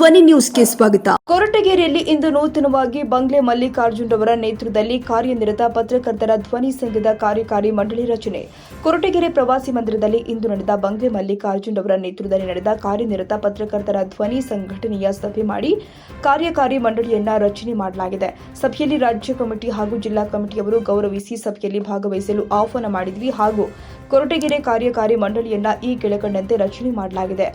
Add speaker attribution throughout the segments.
Speaker 1: ಧ್ವನಿ ನ್ಯೂಸ್ಗೆ ಸ್ವಾಗತ.
Speaker 2: ಕೊರಟಗೆರೆಯಲ್ಲಿ ಇಂದು ನೂತನವಾಗಿ ಬಂಗ್ಲೆ ಮಲ್ಲಿಕಾರ್ಜುನ್ ರವರ ನೇತೃತ್ವದಲ್ಲಿ ಕಾರ್ಯನಿರತ ಪತ್ರಕರ್ತರ ಧ್ವನಿ ಸಂಘದ ಕಾರ್ಯಕಾರಿ ಮಂಡಳಿ ರಚನೆ. ಕೊರಟಗೆರೆ ಪ್ರವಾಸಿ ಮಂದಿರದಲ್ಲಿ ಇಂದು ನಡೆದ ಬಂಗ್ಲೆ ಮಲ್ಲಿಕಾರ್ಜುನ್ ರವರ ನೇತೃತ್ವದಲ್ಲಿ ನಡೆದ ಕಾರ್ಯನಿರತ ಪತ್ರಕರ್ತರ ಧ್ವನಿ ಸಂಘಟನೆಯ ಸಭೆ ಮಾಡಿ ಕಾರ್ಯಕಾರಿ ಮಂಡಳಿಯನ್ನ ರಚನೆ ಮಾಡಲಾಗಿದೆ. ಸಭೆಯಲ್ಲಿ ರಾಜ್ಯ ಕಮಿಟಿ ಹಾಗೂ ಜಿಲ್ಲಾ ಕಮಿಟಿಯವರು ಗೌರವಿಸಿ ಸಭೆಯಲ್ಲಿ ಭಾಗವಹಿಸಲು ಆಹ್ವಾನ ಮಾಡಿದ್ವಿ ಹಾಗೂ ಕೊರಟಗೆರೆ ಕಾರ್ಯಕಾರಿ ಮಂಡಳಿಯನ್ನ ಈ ಕೆಳಕಂಡಂತೆ ರಚನೆ ಮಾಡಲಾಗಿದೆ.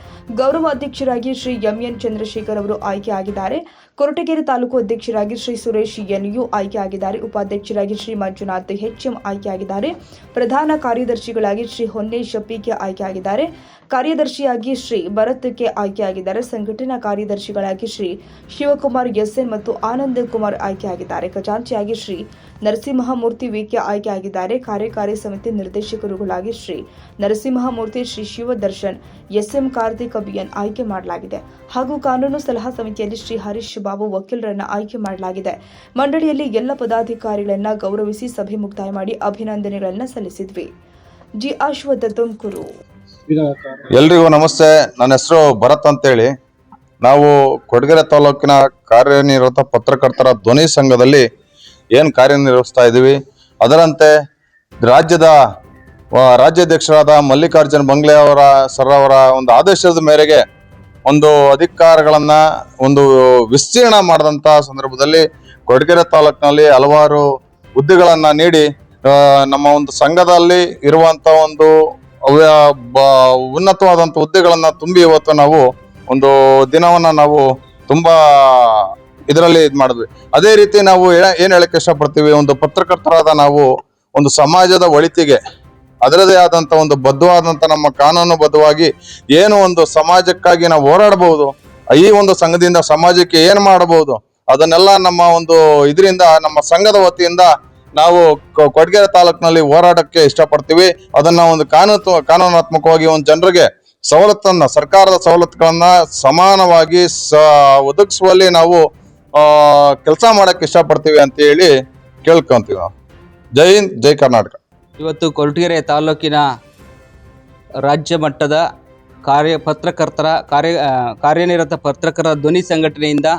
Speaker 2: ಗೌರವಾಧ್ಯಕ್ಷರಾಗಿ ಶ್ರೀ ಎಂಎನ್ ಚಂದ್ರಶೇಖರ್ ಅವರು ಆಯ್ಕೆಯಾಗಿದ್ದಾರೆ. ಕೊರಟಗೆರೆ ತಾಲೂಕು ಅಧ್ಯಕ್ಷರಾಗಿ ಶ್ರೀ ಸುರೇಶ್ ಎನ್ಯು ಆಯ್ಕೆಯಾಗಿದ್ದಾರೆ. ಉಪಾಧ್ಯಕ್ಷರಾಗಿ ಶ್ರೀ ಮಂಜುನಾಥ್ ಆಯ್ಕೆ ಆಯ್ಕೆಯಾಗಿದ್ದಾರೆ. ಪ್ರಧಾನ ಕಾರ್ಯದರ್ಶಿಗಳಾಗಿ ಶ್ರೀ ಹೊನ್ನೇಶ್ ಪಿಕೆ ಆಯ್ಕೆಯಾಗಿದ್ದಾರೆ. ಕಾರ್ಯದರ್ಶಿಯಾಗಿ ಶ್ರೀ ಭರತ್ ಕೆ ಆಯ್ಕೆಯಾಗಿದ್ದಾರೆ. ಸಂಘಟನಾ ಕಾರ್ಯದರ್ಶಿಗಳಾಗಿ ಶ್ರೀ ಶಿವಕುಮಾರ್ ಎಸ್ಎನ್ ಮತ್ತು ಆನಂದ್ ಕುಮಾರ್ ಆಯ್ಕೆಯಾಗಿದ್ದಾರೆ. ಖಜಾಂಚಿಯಾಗಿ ಶ್ರೀ ನರಸಿಂಹಮೂರ್ತಿ ವಿಕೆ ಆಯ್ಕೆಯಾಗಿದ್ದಾರೆ. ಕಾರ್ಯಕಾರಿ ಸಮಿತಿ ನಿರ್ದೇಶಕರುಗಳಾಗಿ ಶ್ರೀ ನರಸಿಂಹಮೂರ್ತಿ, ಶ್ರೀ ಶಿವದರ್ಶನ್, ಎಸ್ಎಂ ಕಾರ್ತಿಕ್ ಅಭಿಯನ್ ಆಯ್ಕೆ ಮಾಡಲಾಗಿದೆ. ಹಾಗೂ ಕಾನೂನು ಸಲಹಾ ಸಮಿತಿಯಲ್ಲಿ ಶ್ರೀ ಹರೀಶ್ ಬಾಬು ವಕೀಲರನ್ನ ಆಯ್ಕೆ ಮಾಡಲಾಗಿದೆ. ಮಂಡಳಿಯಲ್ಲಿ ಎಲ್ಲ ಪದಾಧಿಕಾರಿಗಳನ್ನ ಗೌರವಿಸಿ ಸಭೆ ಮುಕ್ತಾಯ ಮಾಡಿ ಅಭಿನಂದನೆಗಳನ್ನ ಸಲ್ಲಿಸಿದ್ವಿ. ಜಿ ಅಶ್ವಥ ತುಮಕೂರು.
Speaker 3: ಎಲ್ರಿಗೂ ನಮಸ್ತೆ. ನನ್ನ ಹೆಸರು ಭರತ್ ಅಂತೇಳಿ. ನಾವು ಕೊಡಗೆರೆ ತಾಲೂಕಿನ ಕಾರ್ಯನಿರತ ಪತ್ರಕರ್ತರ ಧ್ವನಿ ಸಂಘದಲ್ಲಿ ಏನು ಕಾರ್ಯನಿರ್ವಹಿಸ್ತಾ ಇದ್ದೀವಿ. ಅದರಂತೆ ರಾಜ್ಯದ ರಾಜ್ಯಾಧ್ಯಕ್ಷರಾದ ಮಲ್ಲಿಕಾರ್ಜುನ್ ಬಂಗ್ಲೆ ಅವರ ಸರ್ ಅವರ ಒಂದು ಆದೇಶದ ಮೇರೆಗೆ ಒಂದು ಅಧಿಕಾರಗಳನ್ನ ಒಂದು ವಿಸ್ತೀರ್ಣ ಮಾಡಿದಂತ ಸಂದರ್ಭದಲ್ಲಿ ಕೊಡಗೆರೆ ತಾಲೂಕಿನಲ್ಲಿ ಹಲವಾರು ಹುದ್ದೆಗಳನ್ನ ನೀಡಿ ನಮ್ಮ ಒಂದು ಸಂಘದಲ್ಲಿ ಇರುವಂತ ಒಂದು ಉನ್ನತವಾದಂತ ಹುದ್ದೆಗಳನ್ನ ತುಂಬಿ ಇವತ್ತು ನಾವು ಒಂದು ದಿನವನ್ನ ನಾವು ತುಂಬಾ ಇದರಲ್ಲಿ ಇದು ಮಾಡಿದ್ವಿ. ಅದೇ ರೀತಿ ನಾವು ಏನ್ ಹೇಳಕ್ ಇಷ್ಟಪಡ್ತೀವಿ? ಒಂದು ಪತ್ರಕರ್ತರಾದ ನಾವು ಒಂದು ಸಮಾಜದ ಒಳಿತಿಗೆ ಅದರದೇ ಆದಂತ ಒಂದು ಬದ್ಧವಾದಂತ ನಮ್ಮ ಕಾನೂನು ಬದ್ಧವಾಗಿ ಏನು ಒಂದು ಸಮಾಜಕ್ಕಾಗಿ ನಾವು ಹೋರಾಡಬಹುದು, ಈ ಒಂದು ಸಂಘದಿಂದ ಸಮಾಜಕ್ಕೆ ಏನ್ ಮಾಡಬಹುದು, ಅದನ್ನೆಲ್ಲ ನಮ್ಮ ಒಂದು ಇದರಿಂದ, ನಮ್ಮ ಸಂಘದ ವತಿಯಿಂದ ನಾವು ಕೊಡಗೆರೆ ತಾಲೂಕಿನಲ್ಲಿ ಹೋರಾಟಕ್ಕೆ ಇಷ್ಟಪಡ್ತೀವಿ. ಅದನ್ನ ಒಂದು ಕಾನೂನು ಕಾನೂನಾತ್ಮಕವಾಗಿ ಒಂದು ಜನರಿಗೆ ಸವಲತ್ತನ್ನ, ಸರ್ಕಾರದ ಸವಲತ್ತುಗಳನ್ನ ಸಮಾನವಾಗಿ ಸ, ಒದಗಿಸುವಲ್ಲಿ ನಾವು ಕೆಲಸ ಮಾಡಕ್ಕೆ ಇಷ್ಟಪಡ್ತೀವಿ ಅಂತ ಹೇಳಿ ಕೇಳ್ಕೊಂತೀವಿ ನಾವು. ಜೈ ಹಿಂದ್, ಜೈ ಕರ್ನಾಟಕ.
Speaker 4: ಇವತ್ತು ಕೊರಟಗೆರೆ ತಾಲೂಕಿನ ರಾಜ್ಯ ಮಟ್ಟದ ಕಾರ್ಯ ಪತ್ರಕರ್ತರ ಕಾರ್ಯ ಕಾರ್ಯನಿರತ ಪತ್ರಕರ್ತರ ಧ್ವನಿ ಸಂಘಟನೆಯಿಂದ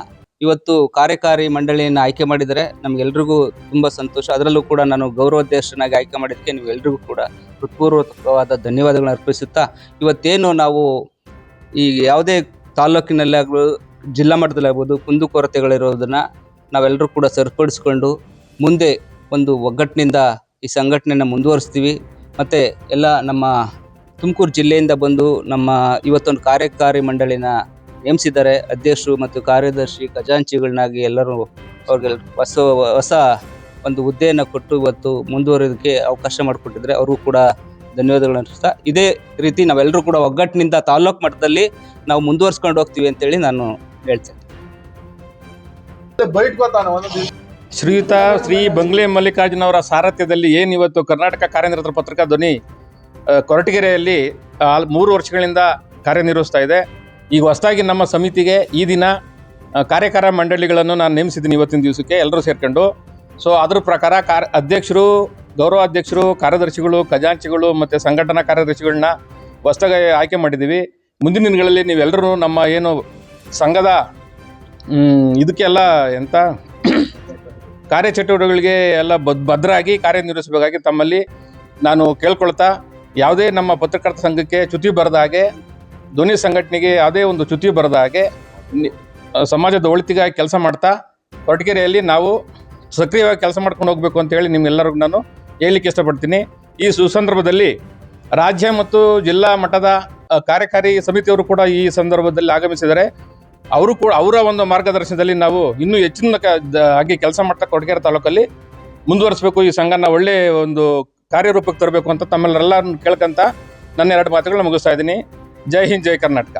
Speaker 4: ಇವತ್ತು ಕಾರ್ಯಕಾರಿ ಮಂಡಳಿಯನ್ನು ಆಯ್ಕೆ ಮಾಡಿದರೆ ನಮಗೆಲ್ರಿಗೂ ತುಂಬ ಸಂತೋಷ. ಅದರಲ್ಲೂ ಕೂಡ ನಾನು ಗೌರವಾಧ್ಯಕ್ಷನಾಗಿ ಆಯ್ಕೆ ಮಾಡಿದ್ದಕ್ಕೆ ನೀವೆಲ್ರಿಗೂ ಕೂಡ ಹೃತ್ಪೂರ್ವಕವಾದ ಧನ್ಯವಾದಗಳನ್ನು ಅರ್ಪಿಸುತ್ತಾ, ಇವತ್ತೇನು ನಾವು ಈ ಯಾವುದೇ ತಾಲೂಕಿನಲ್ಲಾಗ್ಬೋದು ಜಿಲ್ಲಾ ಮಟ್ಟದಲ್ಲಾಗ್ಬೋದು ಕುಂದುಕೊರತೆಗಳಿರೋದನ್ನು ನಾವೆಲ್ಲರೂ ಕೂಡ ಸರಿಪಡಿಸ್ಕೊಂಡು ಮುಂದೆ ಒಂದು ಒಗ್ಗಟ್ಟಿನಿಂದ ಈ ಸಂಘಟನೆಯನ್ನು ಮುಂದುವರಿಸ್ತೀವಿ. ಮತ್ತು ಎಲ್ಲ ನಮ್ಮ ತುಮಕೂರು ಜಿಲ್ಲೆಯಿಂದ ಬಂದು ನಮ್ಮ ಇವತ್ತೊಂದು ಕಾರ್ಯಕಾರಿ ಮಂಡಳಿನ ನೇಮಿಸಿದ್ದಾರೆ. ಅಧ್ಯಕ್ಷರು ಮತ್ತು ಕಾರ್ಯದರ್ಶಿ ಖಜಾಂಚಿಗಳನ್ನಾಗಿ ಎಲ್ಲರೂ ಅವ್ರಿಗೆ ಹೊಸ ಹೊಸ ಒಂದು ಹುದ್ದೆಯನ್ನು ಕೊಟ್ಟು ಇವತ್ತು ಮುಂದುವರಿಯೋದಕ್ಕೆ ಅವಕಾಶ ಮಾಡಿಕೊಟ್ಟಿದ್ರೆ ಅವ್ರಿಗೂ ಕೂಡ ಧನ್ಯವಾದಗಳು ಅನಿಸ್ತಾ ಇದೇ ರೀತಿ ನಾವೆಲ್ಲರೂ ಕೂಡ ಒಗ್ಗಟ್ಟಿನಿಂದ ತಾಲ್ಲೂಕು ಮಟ್ಟದಲ್ಲಿ ನಾವು ಮುಂದುವರ್ಸ್ಕೊಂಡು ಹೋಗ್ತೀವಿ ಅಂತೇಳಿ ನಾನು ಹೇಳ್ತೇನೆ.
Speaker 5: ಶ್ರೀಯುತ ಶ್ರೀ ಬಂಗ್ಲೆ ಮಲ್ಲಿಕಾರ್ಜುನ ಅವರ ಸಾರಥ್ಯದಲ್ಲಿ ಏನು ಇವತ್ತು ಕರ್ನಾಟಕ ಕಾರ್ಯನಿರತ ಪತ್ರಿಕಾ ಧ್ವನಿ ಕೊರಟಗೆರೆಯಲ್ಲಿ ಮೂರು ವರ್ಷಗಳಿಂದ ಕಾರ್ಯನಿರ್ವಹಿಸ್ತಾ ಇದೆ. ಈಗ ಹೊಸದಾಗಿ ನಮ್ಮ ಸಮಿತಿಗೆ ಈ ದಿನ ಕಾರ್ಯಕಾರ ಮಂಡಳಿಗಳನ್ನು ನಾನು ನೇಮಿಸಿದ್ದೀನಿ ಇವತ್ತಿನ ದಿವಸಕ್ಕೆ, ಎಲ್ಲರೂ ಸೇರ್ಕೊಂಡು. ಸೊ ಅದ್ರ ಪ್ರಕಾರ ಕಾರ್, ಅಧ್ಯಕ್ಷರು, ಗೌರವ ಅಧ್ಯಕ್ಷರು, ಕಾರ್ಯದರ್ಶಿಗಳು, ಖಜಾಂಚಿಗಳು ಮತ್ತು ಸಂಘಟನಾ ಕಾರ್ಯದರ್ಶಿಗಳನ್ನ ಹೊಸದಾಗಿ ಆಯ್ಕೆ ಮಾಡಿದ್ದೀವಿ. ಮುಂದಿನ ದಿನಗಳಲ್ಲಿ ನೀವೆಲ್ಲರೂ ನಮ್ಮ ಏನು ಸಂಘದ ಇದಕ್ಕೆಲ್ಲ ಎಂತ ಕಾರ್ಯಚಟುವಟಿಕೆಗಳಿಗೆ ಎಲ್ಲ ಬದ್, ಭದ್ರಾಗಿ ಕಾರ್ಯನಿರ್ವಹಿಸಬೇಕಾಗಿ ತಮ್ಮಲ್ಲಿ ನಾನು ಕೇಳ್ಕೊಳ್ತಾ, ಯಾವುದೇ ನಮ್ಮ ಪತ್ರಕರ್ತ ಸಂಘಕ್ಕೆ ಚ್ಯುತಿ ಬರದ ಹಾಗೆ, ಧ್ವನಿ ಸಂಘಟನೆಗೆ ಯಾವುದೇ ಒಂದು ಚ್ಯುತಿ ಬರದ ಹಾಗೆ ಸಮಾಜದ ಒಳಿತಿಗಾಗಿ ಕೆಲಸ ಮಾಡ್ತಾ, ಕೊರಟಗೆರೆಯಲ್ಲಿ ನಾವು ಸಕ್ರಿಯವಾಗಿ ಕೆಲಸ ಮಾಡ್ಕೊಂಡು ಹೋಗಬೇಕು ಅಂತೇಳಿ ನಿಮ್ಮೆಲ್ಲರಿಗೂ ನಾನು ಹೇಳಲಿಕ್ಕೆ ಇಷ್ಟಪಡ್ತೀನಿ. ಈ ಸುಸಂದರ್ಭದಲ್ಲಿ ರಾಜ್ಯ ಮತ್ತು ಜಿಲ್ಲಾ ಮಟ್ಟದ ಕಾರ್ಯಕಾರಿ ಸಮಿತಿಯವರು ಕೂಡ ಈ ಸಂದರ್ಭದಲ್ಲಿ ಆಗಮಿಸಿದ್ದಾರೆ. ಅವರು ಕೂಡ ಅವರ ಒಂದು ಮಾರ್ಗದರ್ಶನದಲ್ಲಿ ನಾವು ಇನ್ನೂ ಹೆಚ್ಚಿನ ಆಗಿ ಕೆಲಸ ಮಾಡ್ತಾ ಕೊಡಗೇರಿ ತಾಲೂಕಲ್ಲಿ ಮುಂದುವರಿಸಬೇಕು, ಈ ಸಂಘನ ಒಳ್ಳೆ ಒಂದು ಕಾರ್ಯರೂಪಕ್ಕೆ ತರಬೇಕು ಅಂತ ತಮ್ಮೆಲ್ಲರೆಲ್ಲ ಕೇಳ್ಕೊಂತ ನನ್ನ ಎರಡು ಮಾತುಗಳನ್ನ ಮುಗಿಸ್ತಾ ಇದ್ದೀನಿ. ಜೈ ಹಿಂದ್, ಜೈ ಕರ್ನಾಟಕ.